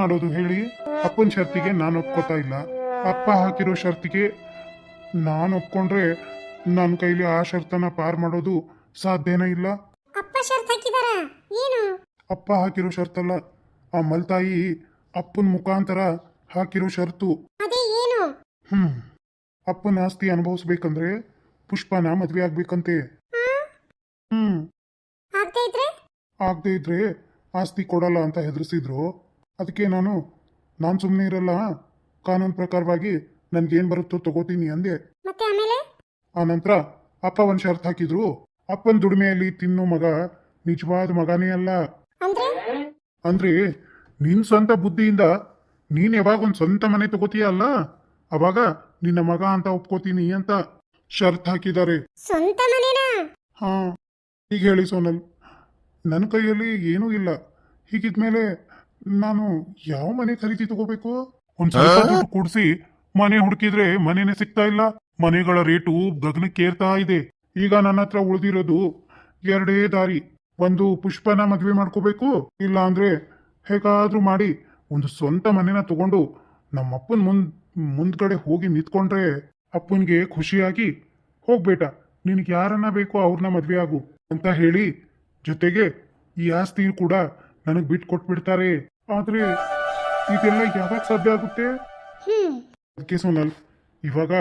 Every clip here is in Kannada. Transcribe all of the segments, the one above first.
ಮಾಡೋದು ಹೇಳಿ ಅಪ್ಪನ ಶರ್ತಿಗೆ ನಾನು ಒಪ್ಕೋತಾ ಇಲ್ಲ. ಅಪ್ಪ ಹಾಕಿರೋ ಶರ್ತಿಗೆ ನಾನು ಒಪ್ಕೊಂಡ್ರೆ ನನ್ನ ಕೈಲಿ ಆ ಶರ್ತನ ಪಾರ್ ಮಾಡೋದು ಸಾಧ್ಯನೇ ಇಲ್ಲ. ಅಪ್ಪ ಶರ್ತ್ ಹಾಕಿದಾರ? ಏನು? ಅಪ್ಪ ಹಾಕಿರೋ ಶರ್ತಲ್ಲ ಆ ಮಲ್ತಾಯಿ ಅಪ್ಪನ ಮುಖಾಂತರ ಹಾಕಿರೋ ಶರ್ತು. ಅದೇ ಏನು? ಹ್ಮ್. ಅಪ್ಪನ ಆಸ್ತಿ ಅನುಭವಿಸ್ಬೇಕಂದ್ರೆ ಪುಷ್ಪನ ಮದ್ವೆ ಆಗ್ಬೇಕಂತೆ? ಹ್ಮ್. ಆಗದೆ ಇದ್ರೆ ಆಸ್ತಿ ಕೊಡಲ್ಲ ಅಂತ ಹೆದರ್ಸಿದ್ರು. ಅದಕ್ಕೆ ನಾನು ನಾನು ಸುಮ್ಮನೆ ಇರಲ್ಲ. ಕಾನೂನು ಪ್ರಕಾರವಾಗಿ ನನ್ಗೇನ್ ಬರುತ್ತೋ ತಗೋತೀನಿ ಅಂದೆ. ಮತ್ತೆ ಆಮೇಲೆ? ಆ ನಂತರ ಅಪ್ಪ ಒಂದು ಶರ್ತ್ ಹಾಕಿದ್ರು. ಅಪ್ಪನ ದುಡಿಮೆಯಲ್ಲಿ ತಿನ್ನೋ ಮಗ ನಿಜವಾದ ಮಗನೇ ಅಲ್ಲ. ಅಂದ್ರೆ? ಅಂದ್ರೆ ನಿನ್ ಸ್ವಂತ ಬುದ್ಧಿಯಿಂದ ನೀನ್ ಯಾವಾಗ ಒಂದು ಸ್ವಂತ ಮನೆ ತಗೋತೀಯ ಅಲ್ಲ? ಅವಾಗ ನಿನ್ನ ಮಗ ಅಂತ ಒಪ್ಕೋತೀನಿ ಅಂತ ಶರ್ತ್ ಹಾಕಿದ್ದಾರೆ. ಸ್ವಂತ ಮನೆನಾ? ಹಾ. ಈಗ ಹೇಳಿ ಸೋನಲ್ ನನ್ನ ಕೈಯಲ್ಲಿ ಏನೂ ಇಲ್ಲ. ಹೀಗಿದ್ಮೇಲೆ ನಾನು ಯಾವ ಮನೆ ಖರೀದಿ ತಗೋಬೇಕು? ಒಂದ್ ಸ್ವಲ್ಪ ದುಡ್ಡು ಕೂಡಿಸಿ. ಮನೆ ಹುಡುಕಿದ್ರೆ ಮನೆನೇ ಸಿಗ್ತಾ ಇಲ್ಲ. ಮನೆಗಳ ರೇಟು ಗಗನಕ್ಕೇರ್ತಾ ಇದೆ. ಈಗ ನನ್ನ ಹತ್ರ ಉಳಿದಿರೋದು ಎರಡೇ ದಾರಿ. ಒಂದು ಪುಷ್ಪನ ಮದ್ವೆ ಮಾಡ್ಕೋಬೇಕು ಇಲ್ಲ ಅಂದ್ರೆ ಹೇಗಾದ್ರೂ ಮಾಡಿ ಒಂದು ಸ್ವಂತ ಮನೆನ ತಗೊಂಡು ನಮ್ಮಪ್ಪನ ಮುಂದ್ ಮುಂದ್ಗಡೆ ಹೋಗಿ ನಿಂತ್ಕೊಂಡ್ರೆ ಅಪ್ಪನಿಗೆ ಖುಷಿಯಾಗಿ ಹೋಗ್ಬೇಟ. ನಿನಗೆ ಯಾರನ್ನ ಬೇಕೋ ಅವ್ರನ್ನ ಮದ್ವೆ ಆಗು ಅಂತ ಹೇಳಿ ಜೊತೆಗೆ ಈ ಆಸ್ತಿ ಕೂಡ ನನಗೆ ಬಿಟ್ಟು ಕೊಟ್ಬಿಡ್ತಾರೆ. ಆದ್ರೆ ಇದೆಲ್ಲ ಯಾವಾಗ ಸಾಧ್ಯ ಆಗುತ್ತೆ? ಹ್ಮ್. ಅದಕ್ಕೆ ಸೋನಲ್ ಇವಾಗ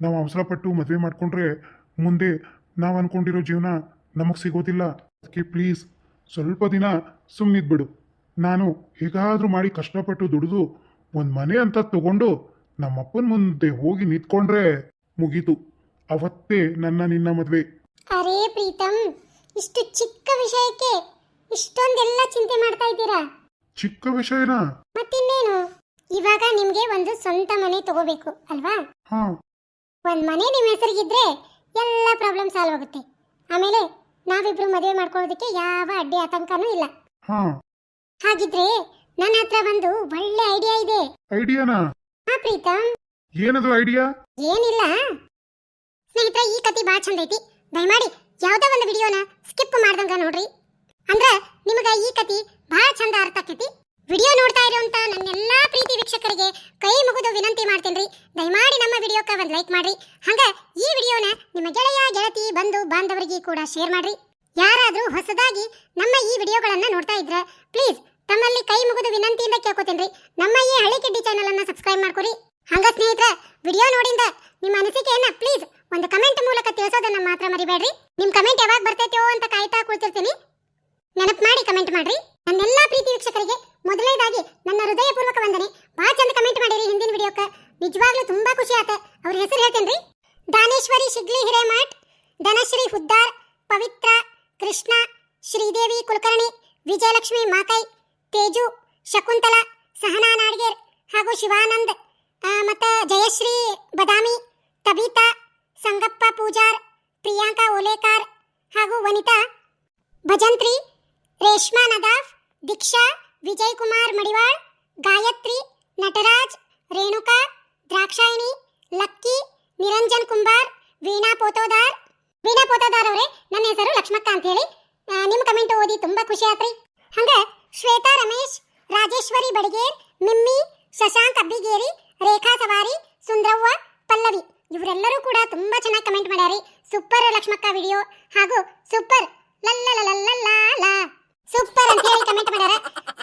ನಾವು ಅವಸರಪಟ್ಟು ಮದುವೆ ಮಾಡ್ಕೊಂಡ್ರೆ ಮುಂದೆ ನಾವು ಅನ್ಕೊಂಡಿರೋ ಜೀವನ ನಮಗೆ ಸಿಗೋದಿಲ್ಲ. ಅದಕ್ಕೆ ಪ್ಲೀಸ್ ಸ್ವಲ್ಪ ದಿನ ಸುಮ್ಮನಿದ್ಬಿಡು ನಾನು ಹೇಗಾದ್ರೂ ಮಾಡಿ ಕಷ್ಟಪಟ್ಟು ದುಡಿದು ಒಂದು ಮನೆ ಅಂತ ತಗೊಂಡು ನಮ್ಮಪ್ಪನ ಮುಂದೆ ಹೋಗಿ ನಿಂತ್ಕೊಂಡ್ರೆ ಮುಗೀತು. ಅವತ್ತೇ ನನ್ನ ನಿನ್ನ ಮದುವೆ. ಅರೇ ಪ್ರೀತಮ್ ಇಷ್ಟು ಚಿಕ್ಕ ವಿಷಯಕ್ಕೆ ಇಷ್ಟೊಂದೆಲ್ಲ ಚಿಂತೆ ಮಾಡ್ತಾ ಇದ್ದೀರಾ? ಚಿಕ್ಕ ವಿಷಯನಾ? ಮತ್ತಿನ್ನೇನು? ಇವಾಗ ನಿಮ್ಗೆ ಒಂದು ಸ್ವಂತ ಮನೆ ತಗೋಬೇಕು ಅಲ್ವಾ? ಹಾ. ಒಂದ್ ಮನೆ ನಿಮ್ಮ ಹೆಸರಿಗಿದ್ರೆ ಎಲ್ಲ ಪ್ರಾಬ್ಲಮ್ ಸಾಲ್ವ್ ಆಗುತ್ತೆ. ಆಮೇಲೆ ನಾವಿಬ್ರು ಮದುವೆ ಮಾಡ್ಕೊಳ್ಳೋದಕ್ಕೆ ಯಾವ ಅಡ್ಡಿ ಆತಂಕನೂ ಇಲ್ಲ. ಹಾ. ಹಾಗಿದ್ರೆ ನನ್ನ ಹತ್ರ ಒಂದು ಒಳ್ಳೆ ಐಡಿಯಾ ಇದೆ. ಐಡಿಯಾನಾ? ಹಾ ಪ್ರೀತಮ್. ಏನದು ಐಡಿಯಾ? ಏನಿಲ್ಲ. ಸ್ನೇಹಿತರೆ ಈ ಕತೆ ಭಾಳ ಚಂದ ಐತಿ. ದಯಮಾಡಿ ಯಾವುದೋ ಒಂದು ವಿಡಿಯೋನ ಸ್ಕಿಪ್ ಮಾಡ್ದಂಗ ನೋಡ್ರಿ. ಅಂದ್ರ ನಿಮಗ ಈ ಕತಿ ಬಹಳ ಚಂದ ಅರ್ಥ ಆಕೈತಿ. ವಿಡಿಯೋ ನೋಡ್ತಾ ಇರುವಂತ ನನ್ನೆಲ್ಲಾ ಪ್ರೀತಿ ವೀಕ್ಷಕರಿಗೆ ಕೈ ಮುಗಿದು ವಿನಂತಿ ಮಾಡ್ತೇನ್ರಿ. ದಯಮಾಡಿ ನಮ್ಮ ವಿಡಿಯೋಕ್ಕೆ ಒಂದು ಲೈಕ್ ಮಾಡ್ರಿ. ಹಂಗ ಈ ವಿಡಿಯೋನ ನಿಮ್ಮ ಗೆಳೆಯ, ಗೆಳತಿ, ಬಂಧು, ಬಾಂಧವರಿಗೆ ಕೂಡ ಶೇರ್ ಮಾಡ್ರಿ. ಯಾರಾದರೂ ಹೊಸದಾಗಿ ನಮ್ಮ ಈ ವಿಡಿಯೋಗಳನ್ನ ನೋಡ್ತಾ ಇದ್ರೆ ಪ್ಲೀಸ್ ತಮ್ಮಲ್ಲಿ ಕೈ ಮುಗಿದು ವಿನಂತಿಯಿಂದ ಕೇಳ್ಕೊತೇನ್ರಿ. ನಮ್ಮ ಈ ಹಳ್ಳಿ ಕಿಡ್ಡಿ ಚಾನಲ್ ಅನ್ನ ಸಬ್ಸ್ಕ್ರೈಬ್ ಮಾಡ್ಕೊರಿ. ಹಂಗ ಸ್ನೇಹಿತರೆ, ವಿಡಿಯೋ ನೋಡಿಂದ ನಿಮ್ಮ ಅನಿಸಿಕೆಯನ್ನ ಪ್ಲೀಸ್ ಒಂದು ಕಮೆಂಟ್ ಮೂಲಕ ತಿಳಿಸೋದನ್ನ ಮಾತ್ರ ಮರಿಬೇಡ್ರಿ. ನಿಮ್ಮ ಕಮೆಂಟ್ ಯಾವಾಗ ಬರ್ತೈತೋ ಅಂತ ಕಾಯ್ತಾ ಕುಳಿತಿರ್ತೀನಿ. ನೆನಪು ಮಾಡಿ ಕಮೆಂಟ್ ಮಾಡ್ರಿ. ನನ್ನೆಲ್ಲಾ ಪ್ರೀತಿ ವೀಕ್ಷಕರಿಗೆ ಮೊದಲನೇದಾಗಿ ನನ್ನ ಹೃದಯಪೂರ್ವಕ ವಂದನೆ. ಬಹಳ ಚಂದ ಕಮೆಂಟ್ ಮಾಡಿರಿ ಹಿಂದಿನ ವಿಡಿಯೋಕ್ಕೆ. ನಿಜವಾಗ್ಲೂ ತುಂಬಾ ಖುಷಿ ಆತ. ಅವ್ರ ಹೆಸರು ಹೇಳ್ತೇನ್ರಿ? ದಾನೇಶ್ವರಿ ಶಿಗ್ಲಿ ಹಿರೇಮಠ್, ಧನಶ್ರೀ ಹುದ್ದಾರ್, ಪವಿತ್ರ, ಕೃಷ್ಣ, ಶ್ರೀದೇವಿ ಕುಲಕರ್ಣಿ, ವಿಜಯಲಕ್ಷ್ಮಿ ಮಾಕೈ, ತೇಜು, ಶಕುಂತಲಾ, ಸಹನಾ ನಾಡ್ಗೇರ್ ಹಾಗೂ ಶಿವಾನಂದ್ ಮತ್ತು ಮತ್ತ ಜಯಶ್ರೀ ಬದಾಮಿ, ತಬಿತಾ, ಸಂಗಪ್ಪ ಪೂಜಾರ್, ಪ್ರಿಯಾಂಕಾ ಓಲೇಕಾರ್ ಹಾಗೂ ವನಿತಾ ಭಜಂತ್ರಿ ರೇಷ್ಮಾ ನದಾಫ್, ದೀಕ್ಷಾ ವಿಜಯ್ ಕುಮಾರ್ ಮಡಿವಾಳ್, ಗಾಯತ್ರಿ, ನಟರಾಜ್, ರೇಣುಕಾ, ದ್ರಾಕ್ಷಾಯಿಣಿ, ಲಕ್ಕಿ, ನಿರಂಜನ್ ಕುಂಬಾರ್, ವೀಣಾ ಪೋತೋದಾರ್. ವೀಣಾ ಪೋತೋದಾರ್ ಅವರೇ, ನನ್ನ ಹೆಸರು ಲಕ್ಷ್ಮಕ್ಕ ಅಂತ ಹೇಳಿ. ನಿಮ್ಮ ಕಮೆಂಟ್ ಓದಿ ತುಂಬಾ ಖುಷಿ ಆತ್ರಿ. ಹಂಗ ಶ್ವೇತಾ ರಮೇಶ್, ರಾಜೇಶ್ವರಿ ಬಡಿಗೇರ್, ಮಿಮ್ಮಿ, ಶಶಾಂಕ್ ಅಬ್ಬಿಗೇರಿ, ರೇಖಾ ಸವಾರಿ, ಸುಂದ್ರವ್ವ, ಪಲ್ಲವಿ, ಇವರೆಲ್ಲರೂ ಕೂಡ ತುಂಬಾ ಚೆನ್ನಾಗಿ ಕಮೆಂಟ್ ಮಾಡ್ಯಾರಿ. Super Lakshmakka video. ಹಾಗೂ ಸೂಪರ್ ಲಲ್ಲಲಲಲ್ಲಲ್ಲ ಸೂಪರ್ ಅಂತ ಹೇಳಿ ಕಮೆಂಟ್ ಮಾಡ್ಯಾರ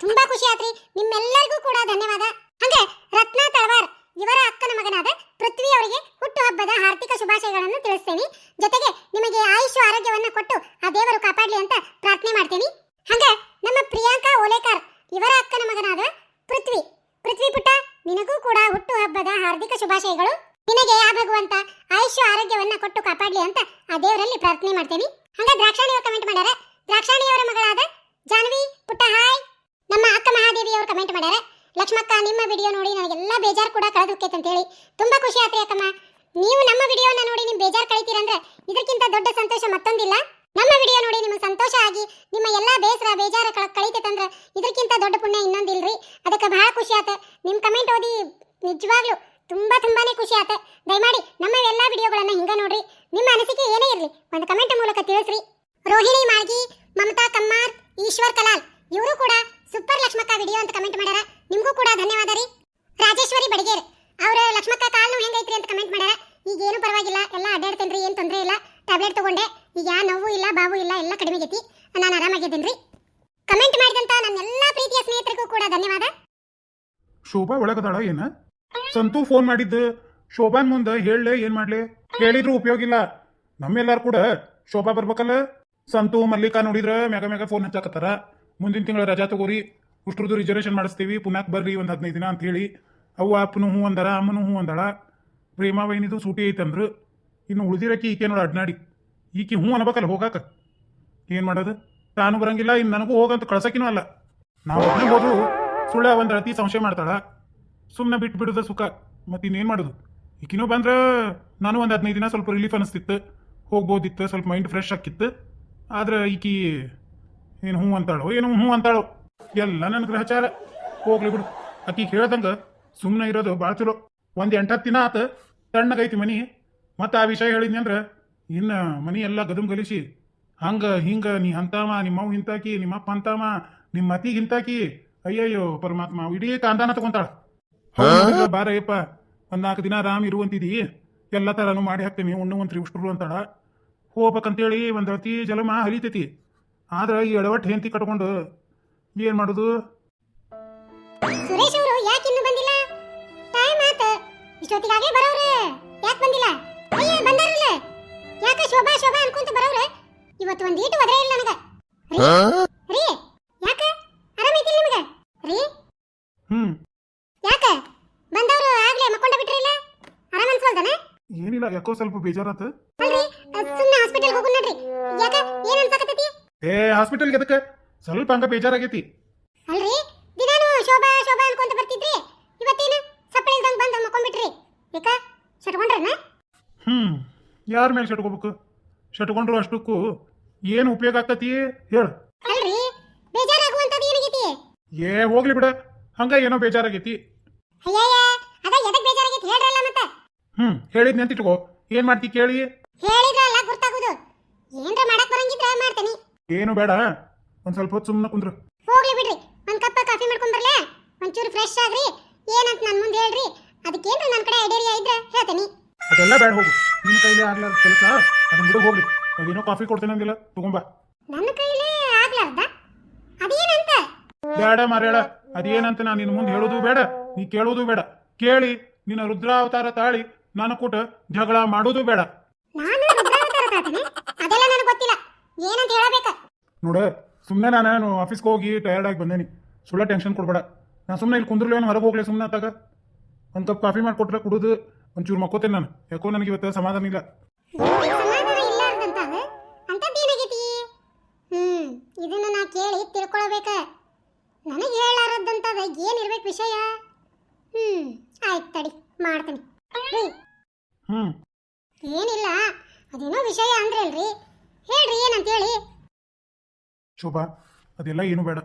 ತುಂಬಾ ಖುಷಿ ಆತ್ರಿ. ನಿಮ್ಮೆಲ್ಲರಿಗೂ ಕೂಡ ಧನ್ಯವಾದ. ಹಂಗೆ ರತ್ನ ತಳವಾರ್, ಇವರ ಅಕ್ಕನ ಮಗನಾದ ಪೃಥ್ವಿ ಅವರಿಗೆ ಹುಟ್ಟುಹಬ್ಬದ ಹಾರ್ದಿಕ ಶುಭಾಶಯಗಳನ್ನು ತಿಳಿಸ್ತೇನೆ. ಜೊತೆಗೆ ನಿಮಗೆ ಆಯುಷ್ ಆರೋಗ್ಯವನ್ನ ಕೊಟ್ಟು ಆ ದೇವರು ಕಾಪಾಡಲಿ ಅಂತ ಪ್ರಾರ್ಥನೆ ಮಾಡ್ತೇನೆ. ಹಂಗೆ ನಮ್ಮ ಪ್ರಿಯಾಂಕಾ ಓಲೇಕರ್, ಇವರ ಅಕ್ಕನ ಮಗನಾದ ಪೃಥ್ವಿ. ಪೃಥ್ವಿ ಪುಟ್ಟ, ನಿನಗೂ ಕೂಡ ಹುಟ್ಟುಹಬ್ಬದ ಹಾರ್ದಿಕ ಶುಭಾಶಯಗಳು. ನಿನಗೆ ಆ ಭಗವಂತ ಆಯುಷ್ಯ ಆರೋಗ್ಯವನ್ನ ಕೊಟ್ಟು ಕಾಪಾಡಲಿ ಅಂತ ಆ ದೇವರಲ್ಲಿ ಪ್ರಾರ್ಥನೆ ಮಾಡ್ತೇನೆ. ಹಂಗ ದ್ರಾಕ್ಷಾಣಿಯವರು ಕಮೆಂಟ್ ಮಾಡ್ಯಾರ ದ್ರಾಕ್ಷಾಣಿಯವರ ಮಗಳಾದ ಜಾನ್ವಿ ಪುಟ್ಟ ಹಾಯ್. ನಮ್ಮ ಅಕ್ಕ ಮಹಾದೇವಿ ಅವರು ಕಮೆಂಟ್ ಮಾಡ್ಯಾರ. ಲಕ್ಷ್ಮಕ್ಕ, ನಿಮ್ಮ ವಿಡಿಯೋ ನೋಡಿ ನನಗೆಲ್ಲ ಬೇಜಾರು ಕೂಡ ಕಳೆದೋಕೈತೆ ಅಂತ ಹೇಳಿ ತುಂಬಾ ಖುಷಿ ಆತ್ರಿ ಅಕ್ಕಮ್ಮ. ನೀವು ನಮ್ಮ ವಿಡಿಯೋನ ನೋಡಿ ನಿಮ್ಮ ಬೇಜಾರು ಕಳಿತೀರಂದ್ರೆ ಇದಕ್ಕಿಂತ ದೊಡ್ಡ ಸಂತೋಷ ಮತ್ತೊಂದಿಲ್ಲ. ನಮ್ಮ ವಿಡಿಯೋ ನೋಡಿ ನಿಮಗೆ ಸಂತೋಷ ಆಗಿ ನಿಮ್ಮ ಎಲ್ಲಾ ಬೇಸರ, ಬೇಜಾರ ಕಳ ಕಳಿತೈತಂದ್ರೆ ಇದಕ್ಕಿಂತ ದೊಡ್ಡ ಪುಣ್ಯ ಇನ್ನೊಂದಿಲ್ರಿ. ಅದಕ್ಕೆ ಬಹಳ ಖುಷಿ ಆತ. ನಿಮ್ಮ ಕಮೆಂಟ್ ಓದಿ ನಿಜವಾಗ್ಲೂ ತುಂಬಾ ತುಂಬಾನೇ ಖುಷಿ ಆತ. ದಯಮಾಡಿ ನಮ್ಮ ಎಲ್ಲಾ ವಿಡಿಯೋಗಳನ್ನ ಹಿಂಗ ನೋಡ್ರಿ. ನಿಮ್ಮ ಅನಿಸಿಕೆ ಏನೇ ಇರಲಿ, ಒಂದು ಕಮೆಂಟ್ ಮೂಲಕ ತಿಳಿಸ್ರಿ. ರೋಹಿಣಿ, ಮಾಳ್ಗಿ, ಮಮತಾ, ಕಮ್ಮಾರ್ ಈಶ್ವರ್ ಕಲಾಲ್. ಇವರು ಕೂಡ ಸೂಪರ್ ಲಕ್ಷ್ಮಕ್ಕ ವಿಡಿಯೋ ಅಂತ ಕಮೆಂಟ್ ಮಾಡ್ಯಾರ ನಿಮಗೂ ಕೂಡ ಧನ್ಯವಾದ ರೀ. ರಾಜೇಶ್ವರಿ ಬಡಿಗೇರ್, ಅವ್ರ ಲಕ್ಷ್ಮಕ್ಕ ಕಾಲ್ ನೋವು ಹೆಂಗೈತ್ರಿ ಅಂತ ಕಮೆಂಟ್ ಮಾಡ್ಯಾರ ಈಗ ಏನು ಪರವಾಗಿಲ್ಲ, ಎಲ್ಲ ಅಡ್ಡಾಡ್ತೇನ್ರಿ ಏನು ತೊಂದರೆ ಇಲ್ಲ. ಟ್ಯಾಬ್ಲೆಟ್ ತಗೊಂಡೆ. ಈಗ ಯಾ ನೋವು ಇಲ್ಲ, ಬಾವು ಇಲ್ಲ, ಎಲ್ಲ ಕಡಿಮೆ ಆಗೈತಿ. ನಾನು ಆರಾಮಾಗಿದ್ದೇನ್ರಿ ಕಮೆಂಟ್ ಮಾಡಿದಂತ ನನ್ನ ಎಲ್ಲ ಪ್ರೀತಿಯ ಸ್ನೇಹಿತರಿಗೂ ಕೂಡ ಧನ್ಯವಾದ. ಶೋಭಾ ಒಳಗದಾಳ ಏನ? ಸಂತು ಫೋನ್ ಮಾಡಿದ್ದು. ಶೋಭಾನ್ ಮುಂದೆ ಹೇಳಲೇ, ಏನು ಮಾಡಲಿ? ಹೇಳಿದ್ರು ಉಪಯೋಗ ಇಲ್ಲ. ನಮ್ಮೆಲ್ಲರೂ ಕೂಡ ಶೋಭಾ ಬರ್ಬೇಕಲ್ಲ? ಸಂತು ಮಲ್ಲಿಕಾ ನೋಡಿದ್ರ ಮ್ಯಾಗ ಮ್ಯಾಗ ಫೋನ್ ಹಚ್ಚಾಕತ್ತಾರ. ಮುಂದಿನ ತಿಂಗಳ ರಜಾ ತಗೋರಿ ಉಷ್ಟ್ರದ್ದು ರಿಸರ್ವೇಷನ್ ಮಾಡಿಸ್ತೀವಿ ಪುನಾಕ್ ಬರ್ರಿ ಒಂದು ಹದಿನೈದು ದಿನ ಅಂತ ಹೇಳಿ ಅವ್ವ ಅಪ್ಪನು ಹೂ ಅಂದಾರ ಅಮ್ಮನು ಹೂ ಅಂದಾಳ. ಪ್ರೇಮ ವೈನಿದು ಸೂಟಿ ಐತಂದ್ರು ಇನ್ನು ಉಳಿದಿರಕ್ಕೆ ಈಕೆ ನೋಡಿ ಅಡ್ನಾಡಿ. ಈಕೆ ಹ್ಞೂ ಅನ್ಬೇಕಲ್ಲ ಹೋಗಾಕ. ಏನ್ ಮಾಡೋದು? ತಾನು ಬರಂಗಿಲ್ಲ ಇನ್ನು ನನಗೂ ಹೋಗಂತ ಕಳ್ಸಕಿನೂ ಅಲ್ಲ. ನಾವು ಹೋದ್ರು ಸುಳ್ಳ ಒಂದು ಅತಿ ಸಂಶಯ ಮಾಡ್ತಾಳ. ಸುಮ್ಮನೆ ಬಿಟ್ಟು ಬಿಡುದ ಸುಖ. ಮತ್ತೆ ಇನ್ನೇನು ಮಾಡೋದು? ಈಕಿನೂ ಬಂದ್ರೆ ನಾನು ಒಂದು ಹದಿನೈದು ದಿನ ಸ್ವಲ್ಪ ರಿಲೀಫ್ ಅನಿಸ್ತಿತ್ತು. ಹೋಗ್ಬೋದಿತ್ತು, ಸ್ವಲ್ಪ ಮೈಂಡ್ ಫ್ರೆಶ್ ಆಕಿತ್ತು ಆದ್ರೆ ಈಕಿ ಏನು ಹ್ಞೂ ಅಂತಾಳೋ? ಏನು ಹ್ಞೂ ಅಂತಾಳೋ? ಎಲ್ಲ ನನ್ನ ಗ್ರಹಚಾರ. ಹೋಗ್ಲಿ ಬಿಡು. ಆಕಿ ಹೇಳ್ದಂಗ ಸುಮ್ಮನೆ ಇರೋದು ಭಾಳ ಚಲೋ. ಒಂದು ಎಂಟತ್ತು ದಿನ ಆತ ತಣ್ಣಗೈತಿ ಮನಿ. ಮತ್ತೆ ಆ ವಿಷಯ ಹೇಳಿದ್ನಿ ಅಂದ್ರೆ ಇನ್ನು ಮನಿ ಎಲ್ಲ ಗದುಮ್ ಗಲಿಸಿ ಹಂಗ ಹಿಂಗ ನೀ ಅಂತಾಮ ನಿಮ್ಮವ್ ಹಿಂತಾಕಿ ನಿಮ್ಮಪ್ಪ ಅಂತಾಮ ನಿಮ್ಮ ಮತಿಗೆ ಹಿಂತಾಕಿ ಅಯ್ಯಯ್ಯೋ ಪರಮಾತ್ಮ ಇಡೀ ಕಾಂತಾನ ತಗೊಂತಾಳ. ಬಾರಯ್ಯಪ್ಪ ಒಂದ್ ನಾಲ್ಕು ದಿನ ಆರಾಮ್ ಇರುವಂತಿದಿ ಎಲ್ಲ ತರನು ಮಾಡಿ ಹಾಕ್ತೀನಿ ಒಂದ್ ಉಷ್ಟ್ರು ಅಂತಾಳ. ಹೋಗ್ಬೇಕಂತೇಳಿ ಒಂದು ಅತಿ ಜಲಮ ಹರಿತೈತಿ. ಆದ್ರೆ ಈ ಎಡವಟ್ಟು ಹೆಂತಿ ಕಟ್ಕೊಂಡು ಏನ್ ಮಾಡುದು? ಸುರೇಶ್ ಅವರು ಯಾಕೆ ಇನ್ನೂ ಬಂದಿಲ್ಲ? ಟೈಮ್ ಆತ ಇಷ್ಟೊತ್ತಿಗಾಗೆ ಬರೋರು ಯಾಕೆ ಬಂದಿಲ್ಲ? ಅಯ್ಯ ಬಂದಾರಲ್ಲ. ಯಾಕೆ ಶೋಭಾ ಶೋಭಾ ಅನ್ಕೊಂತ ಬರೋರು ಇವತ್ತು ಒಂದ್ ಈಟು ಒದ್ರೆ ಇಲ್ಲ ನನಗೆ. ರೀ ಯಾಕ? ಆರಾಮೈತಿಲ್ಲ ನಿಮಗ? ರೀ. ಹ್ಮ್. ಯಾಕ? ಬಂದವರು ಆಗ್ಲೇ ಮಕ್ಕೊಂಡ ಬಿಟ್ರಿಲ್ಲ ಆರಾಮ ಅನ್ಸೋಲ್ದನ ಏನಿಲ್ಲ ಯಾಕೋ ಸ್ವಲ್ಪ ಬೇಜಾರಾತ. ಏ ಹಾಸ್ಪಿಟಲ್ಗೆ ಅದಕ್ಕೆ ಸ್ವಲ್ಪ ಹಂಗ ಬೇಜಾರಾಗೈತಿ. ಅಲ್ರಿ? ದಿನಾನು ಶೋಭಾ ಶೋಭಾ ಅನ್ಕೊಂತ ಬರ್ತಿದ್ರಿ. ಇವತ್ತೇನು ಸಪ್ಪಳೆ ಇಲ್ದಂಗ್ ಬಂದ್ ಮಕ್ಕೊಂಡ್ಬಿಟ್ರಿ. ಏಕ ಸಟ್ಕೊಂಡ್ರನ ಹ್ಮ್ ಯಾರ ಮೇಲೆ ಶಟ್ಕೋಬೇಕು? ಶಟ್ಕೊಂಡ್ರು ಅಷ್ಟಕ್ಕೂ ಏನು ಉಪಯೋಗ ಆಗ್ತತಿ? ಹೇಳು. ಅಲ್ರಿ? ಬೇಜಾರಾಗುವಂತದ್ದು ಏನಾಗೈತಿ? ಏ ಹೋಗ್ಲಿ ಬಿಡ. ಹಂಗ ಏನೋ ಬೇಜಾರಾಗೈತಿ. ಅಯ್ಯಯ್ಯ ಅದ ಎದಕ್ ಬೇಜಾರಾಗೈತಿ ಹೇಳ್ರಲ್ಲ ಮತ್ತ? ಹ್ಮ್ ಹೇಳಿದ್ನಿ ಅಂತ ಇಟ್ಕೋ. ಏನ್ ಮಾಡ್ತಿ ಕೇಳಿ? ಹೇಳಿದ್ರಲ್ಲ ಗುರ್ತಾಗೋದು. ಏನ್ರ ಮಾಡಕ್ ಬರಂಗಿದ್ರ ಮಾಡ್ತೇನಿ. ಏನು ಬೇಡ. ಒಂದ್ ಸ್ವಲ್ಪ ಹೊತ್ತು ಸುಮ್ಮನೆ ಕುಂದ್ರು. ಹೋಗ್ಲಿ ಬಿಡ್ರಿ. ಒಂದ್ ಕಪ್ ಕಾಫಿ ಮಾಡ್ಕೊಂಡ್ ಬರ್ಲೇ? ಒಂಚೂರು ಫ್ರೆಶ್ ಆಗ್ರಿ. ಏನಂತ ನನ್ ಮುಂದೆ ಹೇಳ್ರಿ. ಅದಕ್ಕೇನ್ರ ನನ್ ಕಡೆ ಐಡಿಯಾ ಇದ್ರೆ ಹೇಳ್ತೇನಿ. ಅದೆಲ್ಲ ಬೇಡ ಹೋಗು. ನಿನ್ನ ಕೈಲಿ ಆಗ್ಲಾರ್ದ ಕೆಲಸ. ಅದನ್ನ ಬಿಡು ಹೋಗ್ಲಿ. ಅದೇನೋ ಕಾಫಿ ಕೊಡ್ತೇನೆ ಅಂದಿಲ್ಲ ತಗೊಂಬ. ನನ್ನ ಕೈಲೇ ಆಗ್ಲಾರ್ದ? ಅದೇನಂತ? ಬೇಡ ಮಾರೇಳ ಅದೇನಂತ ನಾನು ನಿನ್ನ ಮುಂದೆ ಹೇಳೋದು ಬೇಡ. ನೀ ಕೇಳೋದು ಬೇಡ. ಕೇಳಿ. ನಿನ್ನ ರುದ್ರಾವತಾರ ತಾಳಿ ನಾನು ಕೊಟ್ಟು ಜಗಳ ಮಾಡೋದು ಬೇಡ. ನಾನು ರುದ್ರಾವತಾರ ತಾತನೆ? ಅದೆಲ್ಲ ನನಗೆ ಗೊತ್ತಿಲ್ಲ. ಏನಂತ ಹೇಳಬೇಕ? ನೋಡ ಸುಮ್ಮನೆ ನಾನು ಆಫೀಸ್ಗೆ ಹೋಗಿ ಟಯರ್ಡ್ ಆಗಿ ಬಂದೇನಿ. ಸುಳ್ಳ ಟೆನ್ಷನ್ ಕೊಡ್ಬೇಡ. ನಾನು ಸುಮ್ಮನೆ ಇಲ್ಲಿ ಕುಂದ್ರಲಿ ಏನು ಹೊರಗೆ ಹೋಗ್ಲಿ ಸುಮ್ಮನೆ ಆತಾಗ. ಒಂದು ಕಪ್ ಕಾಫಿ ಮಾಡಿಕೊಟ್ರೆ ಕುಡಿದು ಒಂಚೂರು ಮಕ್ಕೋತೇನೆ ನಾನು. ಯಾಕೋ ನನಗೆ ಇವತ್ತು ಸಮಾಧಾನ ಇಲ್ಲ. ಹ್ಮ್ ಇದನ್ನ ನಾ ಕೇಳಿ ತಿಳ್ಕೊಳ್ಬೇಕ. ನನಗೆ ಹೇಳಾರದಂತಾದ ಏನಿರ್ಬೇಕು ವಿಷಯ? ಹ್ಮ್ ಆಯ್ತು ತಡಿ ಮಾಡ್ತೀನಿ. ಹ್ಞೂ ಏನಿಲ್ಲ ಅದೇನೋ ವಿಷಯ ಅಂದ್ರಲ್ರಿ. ಹೇಳ್ರಿ, ಏನಂತೇಳಿ? ಶೋಭಾ, ಅದೆಲ್ಲ ಏನು ಬೇಡ.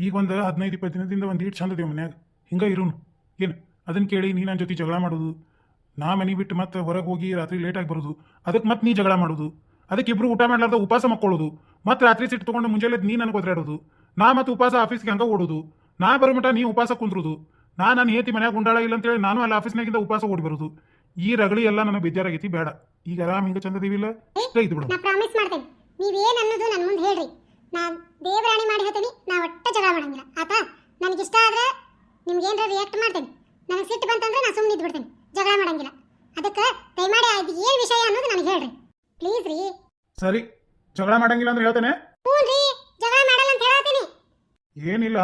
ಈಗ ಒಂದು ಹದಿನೈದು ಇಪ್ಪತ್ತು ದಿನದಿಂದ ಒಂದು ಈಟ್ ಇದೆ ಮನ್ಯಾಗ. ಹಿಂಗೆ ಇರೋನು. ಏನು? ಅದನ್ನ ಕೇಳಿ ನೀ ನನ್ನ ಜೊತೆ ಜಗಳ ಮಾಡೋದು. ನಾ ಮನೆ ಬಿಟ್ಟು ಮತ್ತೆ ಹೊರಗೆ ಹೋಗಿ ರಾತ್ರಿ ಲೇಟಾಗಿ ಬರೋದು. ಅದಕ್ಕೆ ಮತ್ತೆ ನೀ ಜಗಳ ಮಾಡೋದು. ಅದಕ್ಕೆ ಇಬ್ರು ಊಟ ಮಾಡ್ಲಾರ್ದ ಉಪವಾಸ ಮಕ್ಕೊಳ್ಳೋದು. ಮತ್ತೆ ರಾತ್ರಿ ಸಿಟ್ಟು ತೊಗೊಂಡು ಮುಂಜಾನೆ ನೀ ನನಗೆ ಒದ್ರಾಡೋದು. ನಾ ಮತ್ತೆ ಉಪವಾಸ ಆಫೀಸ್ಗೆ ಹಂಗೆ ಓಡೋದು. ನಾ ಬರೋ ಮಟ್ಟ ನೀ ಉಪವಾಸ ಕುಂದ್ರೋದು. ನಾ ನನ್ನ ಹೇತಿ ಮನ್ಯಾಗ ಗುಂಡಾಳ ಇಲ್ಲ ಅಂತೇಳಿ ನಾನು ಅಲ್ಲಿ ಆಫೀಸ್ನಾಗಿಂದ ಉಪವಾಸ ಓಡಿ ಬರೋದು. ಈ ರಗಳಿ ಎಲ್ಲ ನನಗೆ ಬೇಜಾರಾಗೈತಿ ಬೇಡ. ಈಗ ಆರಾಮ್ ಹಿಂಗೆ ಚಂದದೀವಿಲ್ಲ ಇಲ್ಲ? ಐತಿ ಬಿಡು ನಾ ಪ್ರಾಮಿಸ್ ಮಾಡ್ತೇನೆ. ನೀವೇನ್ ಅನ್ನೋದು ನನ್ನ ಮುಂದೆ ಹೇಳ್ರಿ. ನಾ ದೇವರಾಣಿ ಮಾಡಿ ಹೇಳ್ತೀನಿ ನಾ ಒಟ್ಟ ಜಗಳ ಮಾಡಂಗಿಲ್ಲ. ಆತಾ? ಇಷ್ಟ ಆದ್ರೆ ನಿಮ್ಗೆ ಏನಾರ ರಿಯಾಕ್ಟ್ ಮಾಡ್ತೇನೆ. ನನಗೆ ಸಿಟ್ಟು ಬಂತಂದ್ರೆ ನಾ ಸುಮ್ಮನೆ ಇದ್ಬಿಡ್ತೇನೆ. ಜಗಳ ಮಾಡಂಗಿಲ್ಲ. ಅದಕ್ಕೆ ದಯಮಾಡಿ ಅದು ಏನು ವಿಷಯ ಅನ್ನೋದು ನನಗೆ ಹೇಳ್ರಿ. ಪ್ಲೀಸ್ ರೀ. ಸರಿ ಜಗಳ ಮಾಡಂಗಿಲ್ಲ ಅಂದ್ರೆ ಹೇಳ್ತೇನೆ. ಹ್ಞೂ ರೀ ಜಗಳ ಮಾಡಲ್ಲ ಅಂತ ಹೇಳತ್ತೀನಿ. ಏನಿಲ್ಲ.